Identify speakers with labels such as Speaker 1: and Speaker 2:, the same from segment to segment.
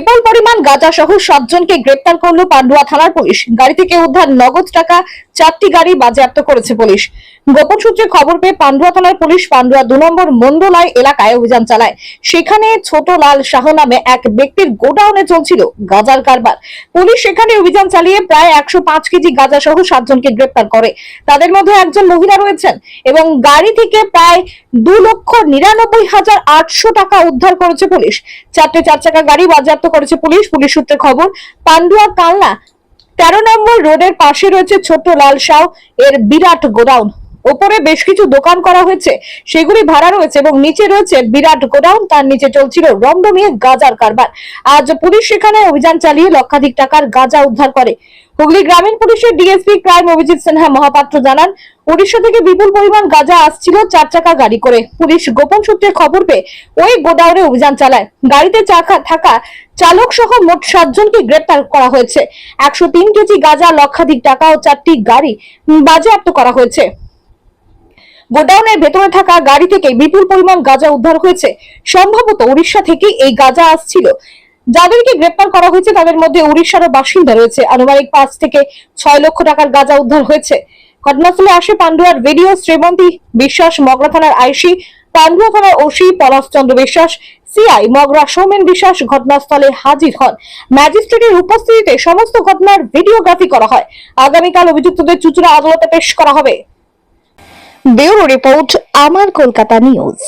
Speaker 1: বিপুল পরিমাণ গাঁজা সহ সাতজনকে গ্রেপ্তার করল পান্ডুয়া থানার পুলিশ। গাড়ি থেকে উদ্ধার নগদ টাকা চারটি গাড়ি বাজেয়াপ্ত করেছে পুলিশ। গোপন সূত্রে খবর পেয়ে পান্ডুয়া থানার পুলিশ পান্ডুয়া দু নম্বর মন্ডলাই এলাকায় অভিযান চালায়। সেখানে ছোট লাল শাহ নামে এক ব্যক্তির গোডাউনে চলছিল গাঁজার কারবার। পুলিশ সেখানে অভিযান চালিয়ে প্রায় একশো পাঁচ কেজি গাঁজা সহ সাতজনকে গ্রেপ্তার করে। তাদের মধ্যে একজন মহিলা রয়েছেন এবং গাড়ি থেকে প্রায় দু লক্ষ নিরানব্বই হাজার আটশো টাকা উদ্ধার করেছে পুলিশ। চারটে চার চাকা গাড়ি বাজেয়াপ্ত করেছে পুলিশ। পুলিশ সূত্রে খবর, পান্ডুয়া কালনা তেরো নম্বর রোডের পাশে রয়েছে ছোট্ট লাল শাহ এর বিরাট গোডাউন। ওপরে বেশ কিছু দোকান করা হয়েছে, সেগুলি ভাড়া রয়েছে এবং নিচে রয়েছে বিরাট গোডাউন, তার নিচে চলছিল রমরমিয়ে গাজার কারবার। আজ পুলিশ সেখানে অভিযান চালিয়ে লক্ষাধিক টাকার গাঁজা উদ্ধার করে। হুগলি গ্রামীণ পুলিশের ডিএসপি ক্রাইম অভিজিৎ সিনহা মহাপাত্র জানান, উড়িষ্যা থেকে বিপুল পরিমাণ গাঁজা আসছিল চার চাকা গাড়ি করে। পুলিশ গোপন সূত্রে খবর পেয়ে ওই গোডাউনে অভিযান চালায়। গাড়িতে চাকা থাকা চালক সহ মোট সাতজনকে গ্রেপ্তার করা হয়েছে। একশো তিন কেজি গাঁজা, লক্ষাধিক টাকা ও চারটি গাড়ি বাজেয়াপ্ত করা হয়েছে। গোডাউনের ভেতরে থাকা গাড়ি থেকে বিপুল পরিমাণ গাঁজা উদ্ধার হয়েছে। সম্ভবত উড়িষ্যা থেকে এই গাঁজা আসছিল। যাদেরকে গ্রেপ্তার করা হয়েছে তাদের মধ্যে উড়িষ্যারও বাসিন্দা রয়েছে। আনুমানিক পাঁচ থেকে ছয় লক্ষ টাকার গাঁজা উদ্ধার হয়েছে। ঘটনাস্থলে আসে পান্ডুয়ার ভিডিও শ্রীমন্তী বিশ্বাস মগরা থানার আইসি, পান্ডুয়া থানার ওসি পলাশ চন্দ্র বিশ্বাস, সিআই মগরা সৌমেন বিশ্বাস ঘটনাস্থলে হাজির হন। ম্যাজিস্ট্রেটের উপস্থিতিতে সমস্ত ঘটনার ভিডিওগ্রাফি করা হয়। আগামীকাল অভিযুক্তদের চুচুড়া আদালতে পেশ করা হবে। ব্যুরো রিপোর্ট আমার কলকাতা নিউজ।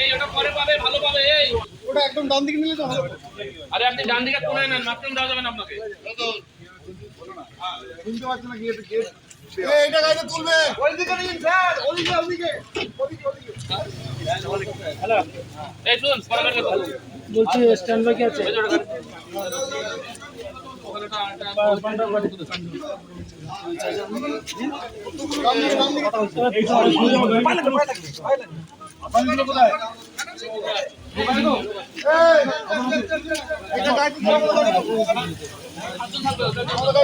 Speaker 2: এই ওটা পরে পাবে ভালো পাবে এই।
Speaker 3: ওটা একদম ডান দিকে নিলে তো ভালো
Speaker 2: আরে আপনি ডান দিকে তুলে নেন মাপটন দেওয়া যাবে না আপনাকে।
Speaker 3: শুনতে পাচ্ছি না গিয়ে গিয়ে এইটা গাড়িতে তুলবে ওই নিন স্যার ওদিকে ওদিকে ওদিকে ওদিকে
Speaker 2: এই শুনুন পরে বের
Speaker 4: বলছি স্ট্যান্ড বাই কি আছে
Speaker 2: ওই যে ওটা গাড়ি। ওখানে ওটা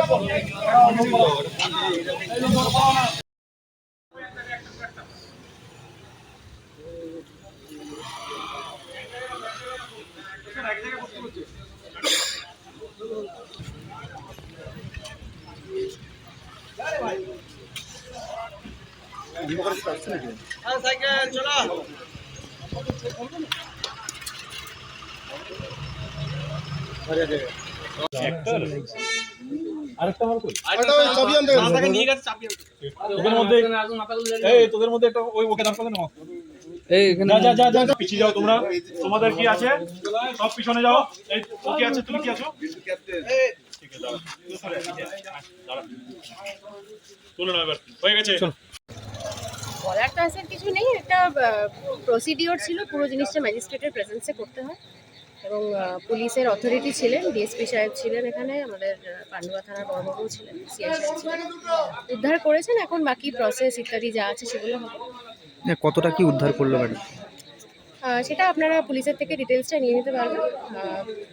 Speaker 2: আরেকটা-
Speaker 3: এটা গাড়িতে
Speaker 4: আরেকটা আমার কই?
Speaker 3: ওটা ওই চাবি আনতে
Speaker 2: মাথাকে নিয়ে গেছে চাপিয়ে
Speaker 4: তোদের মধ্যে এই তোদের মধ্যে একটা ওই ওকে দাঁড় করে নাও যা যা যা যা পিছিয়ে যাও তোমরা। তোমাদের কি আছে? সব পিছনে যাও। এই কি আছে? তুমি কি আছো? ঠিক আছে দাঁড়া দাঁড়া তুলে নাও এবার। হয়ে গেছে।
Speaker 5: বলার তো আসার কিছু নেই। একটা প্রসিডিওর ছিল। পুরো জিনিসটা ম্যাজিস্ট্রেটের প্রেজেন্সে করতে হয়। এবং পুলিশের অথরিটি ছিলেন ডিএসপি সাহেব ছিলেন এখানে আমাদের পান্ডুয়া থানার বড়বাবু ছিলেন সিআই সাহেব ছিলেন। উদ্ধার করেছেন এখন বাকি প্রসেস ইত্যাদি যা আছে সেগুলো হবে।
Speaker 6: কতটা কি উদ্ধার করল ম্যাডাম
Speaker 5: সেটা আপনারা পুলিশের থেকে ডিটেলসটা নিয়ে নিতে পারবেন।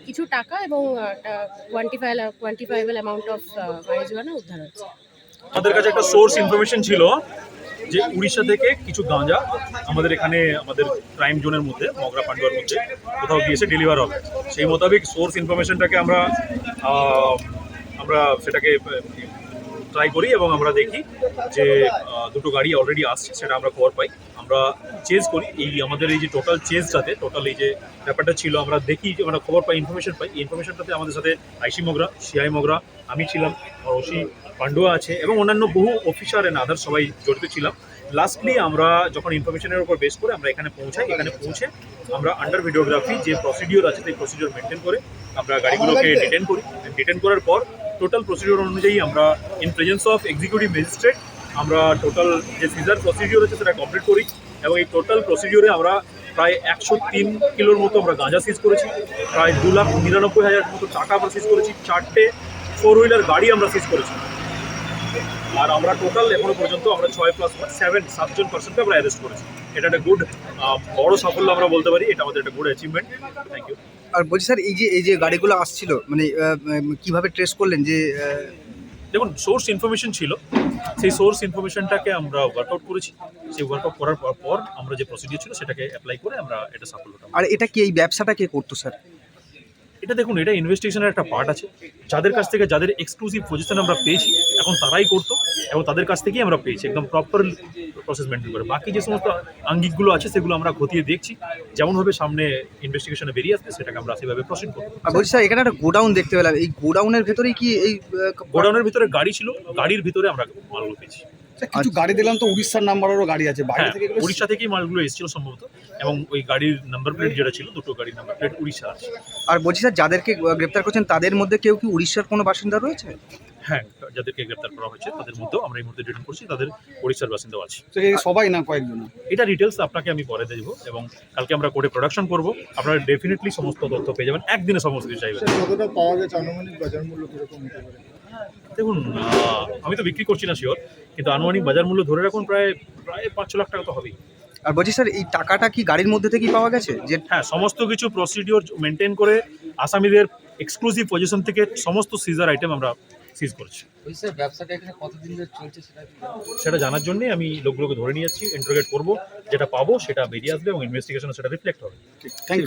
Speaker 5: কিছু টাকা এবং quantifiable quantifiable amount of marijuana উদ্ধার হচ্ছে
Speaker 4: আমাদের কাছে একটা সোর্স ইনফরমেশন ছিল যে উড়িষ্যা থেকে কিছু গাঁজা আমাদের এখানে, আমাদের ক্রাইম জোনের মধ্যে, মগরা পান্ডুয়ার মধ্যে কোথাও গিয়েছে ডেলিভার হবে। সেই মোতাবেক সোর্স ইনফরমেশনটাকে আমরা আমরা সেটাকে ট্রাই করি এবং আমরা দেখি যে দুটো গাড়ি অলরেডি আসছে, সেটা আমরা খবর পাই। আমরা চেজ করি। এই আমাদের এই যে টোটাল চেজটাতে টোটাল এই যে ব্যাপারটা ছিল, আমরা দেখি যে, আমরা খবর পাই ইনফরমেশন পাই। ইনফরমেশনটাতে আমাদের সাথে আইসি মগরা, সিআই মগরা, আমি ছিলাম আর ওসি পান্ডুয়া আছে এবং অন্যান্য বহু অফিসার এন্ড আদার সবাই জড়িত ছিলাম। লাস্টলি আমরা যখন ইনফরমেশনের উপর বেস করে আমরা এখানে পৌঁছাই এখানে পৌঁছে আমরা আন্ডার ভিডিওগ্রাফি যে প্রসিডিওর আছে সেই প্রসিডিওর মেনটেন করে আমরা গাড়িগুলোকে ডিটেন করি। ডিটেন করার পর টোটাল প্রসিডিওর অনুযায়ী আমরা in presence of executive magistrate আমরা টোটাল যে সিজার প্রসিডিওর আছে সেটা কমপ্লিট করি এবং এই টোটাল প্রসিডিওরে আমরা প্রায় একশো তিন কিলোর মতো আমরা গাঁজা সিজ করেছি। প্রায় দু লাখ নিরানব্বই হাজার মতো টাকা আমরা সিজ করেছি। চারটে ফোর হুইলার গাড়ি আমরা সিজ করেছি। আর আমরা টোটাল এখনও পর্যন্ত আমরা ছয় প্লাস সেভেন সাতজন পার্সেন্টকে আমরা অ্যারেস্ট করেছি। এটা একটা গুড বড় সাফল্য আমরা বলতে পারি এটা আমাদের একটা গুড অ্যাচিভমেন্ট থ্যাংক ইউ
Speaker 6: আর বলছি স্যার এই যে এই যে গাড়িগুলো আসছিল মানে কীভাবে ট্রেস করলেন যে
Speaker 4: দেখুন সোর্স ইনফরমেশন ছিল। সেই সোর্স ইনফরমেশনটাকে আমরা ওয়ার্কআউট করেছি। সেই ওয়ার্কআউট করার পর পর আমরা যে প্রসিডিউর ছিল সেটাকে অ্যাপ্লাই করে আমরা এটা সাফল্যটা
Speaker 6: আর এটা কি এই ব্যবসাটা কে করতো স্যার?
Speaker 4: এটা দেখুন এটা ইনভেস্টিগেশনের একটা পার্ট আছে। যাদের কাছ থেকে যাদের এক্সক্লুসিভ পজিশন আমরা পেয়েছি এখন তারাই করতো এবং তাদের কাছ থেকেই আমরা পেয়েছি একদম প্রপার প্রসেস মেনটেন করে। বাকি যে সমস্ত আঙ্গিকগুলো আছে সেগুলো আমরা খতিয়ে দেখছি। যেমনভাবে সামনে ইনভেস্টিগেশনে বেরিয়ে আসবে সেটাকে আমরা সেভাবে প্রসিড করব।
Speaker 6: বলছি স্যার এখানে একটা গোডাউন দেখতে পেলাম। এই গোডাউনের ভেতরেই কি এই
Speaker 4: গোডাউনের ভিতরে গাড়ি ছিল গাড়ির ভিতরে আমরা মালগুলো পেয়েছি।
Speaker 7: কিছু গাড়ি দিলাম তো উড়িষ্যার নাম্বারেরও গাড়ি আছে। বাইরে
Speaker 4: হ্যাঁ
Speaker 7: থেকে এগুলো
Speaker 4: উড়িষ্যা থেকেই মালগুলো এসেছিল সম্ভবত। এবং ওই গাড়ির নাম্বার প্লেট যেটা ছিল দুটো গাড়ির নাম্বার প্লেট উড়িষ্যা আছে।
Speaker 6: আর বলছি স্যার যাদেরকে আহ, গ্রেপ্তার করছেন তাদের মধ্যে কেউ কি উড়িষ্যার কোনো বাসিন্দা রয়েছে?
Speaker 4: হ্যাঁ যাদেরকে গ্রেপ্তার করা হয়েছে তাদের মধ্যেও আমরা এই মুহূর্তে ডিটেন করছি তাদের ওড়িশার বাসিন্দাও আছে।
Speaker 7: তো এই সবাই না কয়েকজন?
Speaker 4: এটা ডিটেলস আপনাকে আমি পরে দেবো এবং কালকে আমরা কোর্টে প্রোডাকশন করব। আপনারা ডেফিনেটলি সমস্ত তথ্য পেয়ে যাবেন একদিনে সমস্ত কিছু চাইবেন।
Speaker 3: কতটা পাওয়া গেছে আনুমানিক বাজার মূল্য কীরকম হতে পারে?
Speaker 4: দেখুন আমি তো বিক্রি করছি না শিওর কিন্তু আনুমানিক বাজার মূল্য ধরে রাখুন প্রায় প্রায় পাঁচ ছ লাখ টাকা তো হবেই।
Speaker 6: আর বলছি স্যার এই টাকাটা কি গাড়ির মধ্যে থেকেই পাওয়া গেছে? যে
Speaker 4: হ্যাঁ সমস্ত কিছু প্রসিডিওর মেনটেন করে আসামিদের এক্সক্লুসিভ পজিশন থেকে সমস্ত সিজার আইটেম আমরা সিজ করছি।
Speaker 8: ব্যবসাটা এখানে কতদিন ধরে চলছে সেটা
Speaker 4: সেটা জানার জন্যই আমি লোকগুলোকে ধরে নিয়ে যাচ্ছি ইন্টারোগেট করব যেটা পাবো সেটা বেরিয়ে আসবে এবং ইনভেস্টিগেশনে সেটা রিফ্লেক্ট হবে।
Speaker 7: Thank you